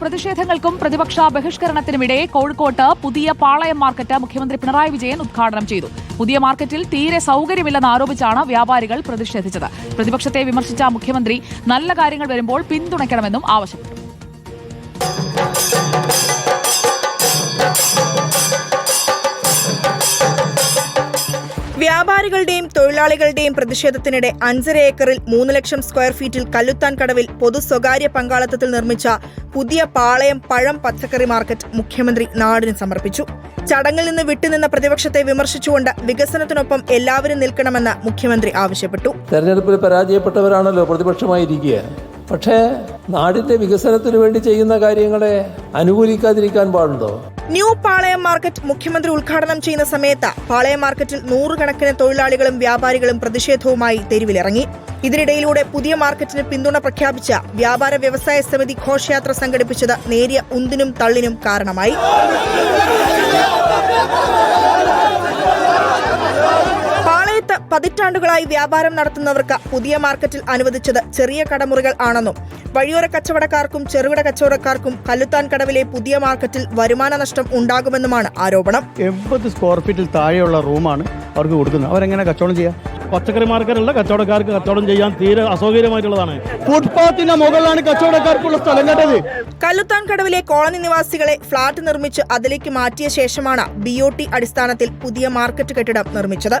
പ്രതിഷേധങ്ങൾക്കും പ്രതിപക്ഷ ബഹിഷ്കരണത്തിനുമിടെ കോഴിക്കോട്ട് പുതിയ പാളയം മാർക്കറ്റ് മുഖ്യമന്ത്രി പിണറായി വിജയൻ ഉദ്ഘാടനം ചെയ്തു. പുതിയ മാർക്കറ്റിൽ തീരെ സൗകര്യമില്ലെന്ന് ആരോപിച്ചാണ് വ്യാപാരികൾ പ്രതിഷേധിച്ചത്. പ്രതിപക്ഷത്തെ വിമർശിച്ച മുഖ്യമന്ത്രി നല്ല കാര്യങ്ങൾ വരുമ്പോൾ പിന്തുണയ്ക്കണമെന്നും ആവശ്യപ്പെട്ടു. വ്യാപാരികളുടെയും തൊഴിലാളികളുടെയും പ്രതിഷേധത്തിനിടെ അഞ്ചര ഏക്കറിൽ മൂന്ന് ലക്ഷം സ്ക്വയർ ഫീറ്റിൽ കല്ലുത്താൻ കടവിൽ പൊതു സ്വകാര്യ പങ്കാളിത്തത്തിൽ നിർമ്മിച്ച പുതിയ പാളയം പഴം പച്ചക്കറി മാർക്കറ്റ് മുഖ്യമന്ത്രി നാടിന് സമർപ്പിച്ചു. ചടങ്ങിൽ നിന്ന് വിട്ടുനിന്ന പ്രതിപക്ഷത്തെ വിമർശിച്ചുകൊണ്ട് വികസനത്തിനൊപ്പം എല്ലാവരും നിൽക്കണമെന്ന് മുഖ്യമന്ത്രി ആവശ്യപ്പെട്ടു. തെരഞ്ഞെടുപ്പിൽ പരാജയപ്പെട്ടവരാണല്ലോ പ്രതിപക്ഷമായിരിക്കുക. പക്ഷേ നാടിന്റെ വികസനത്തിന് വേണ്ടി ചെയ്യുന്ന കാര്യങ്ങളെ അനുകൂലിക്കാതിരിക്കാൻ പാടുണ്ടോ? ന്യൂ പാളയം മാർക്കറ്റ് മുഖ്യമന്ത്രി ഉദ്ഘാടനം ചെയ്യുന്ന സമയത്ത് പാളയം മാർക്കറ്റിൽ നൂറുകണക്കിന് തൊഴിലാളികളും വ്യാപാരികളും പ്രതിഷേധവുമായി തെരുവിലിറങ്ങി. ഇതിനിടയിലൂടെ പുതിയ മാർക്കറ്റിന് പിന്തുണ പ്രഖ്യാപിച്ച വ്യാപാര വ്യവസായ സമിതി ഘോഷയാത്ര സംഘടിപ്പിച്ചത് നേരിയ ഉന്തിനും തള്ളിനും കാരണമായി. പതിറ്റാണ്ടുകളായി വ്യാപാരം നടത്തുന്നവർക്ക് പുതിയ മാർക്കറ്റിൽ അനുവദിച്ചത് ചെറിയ കടമുറികൾ ആണെന്നും വഴിയോര കച്ചവടക്കാർക്കും ചെറുകിട കച്ചവടക്കാർക്കും കല്ലുത്താൻ കടവിലെ പുതിയ മാർക്കറ്റിൽ വരുമാന നഷ്ടം ഉണ്ടാകുമെന്നുമാണ് ആരോപണം. എൺപത് സ്ക്വയർ ഫീറ്റിൽ താഴെയുള്ള റൂമാണ് അവർക്ക് കൊടുക്കുന്നത്. അവരെങ്ങനെ കച്ചവടം ചെയ്യാം? പച്ചക്കറി മാർക്കറ്റുള്ള കച്ചവടക്കാർക്ക് കച്ചവടം ചെയ്യാൻ തീരെ അസൗകര്യമായിട്ടുള്ളതാണ്. ഫുട്പാത്തിന്റെ മുകളിലാണ് കച്ചവടക്കാർക്കുള്ള സ്ഥലം കേട്ടത് കല്ലുത്താൻ കടവിലെ കോളനി നിവാസികളെ ഫ്ളാറ്റ് നിർമ്മിച്ച് അതിലേക്ക് മാറ്റിയ ശേഷമാണ് ബി അടിസ്ഥാനത്തിൽ പുതിയ മാർക്കറ്റ് കെട്ടിടം നിർമ്മിച്ചത്.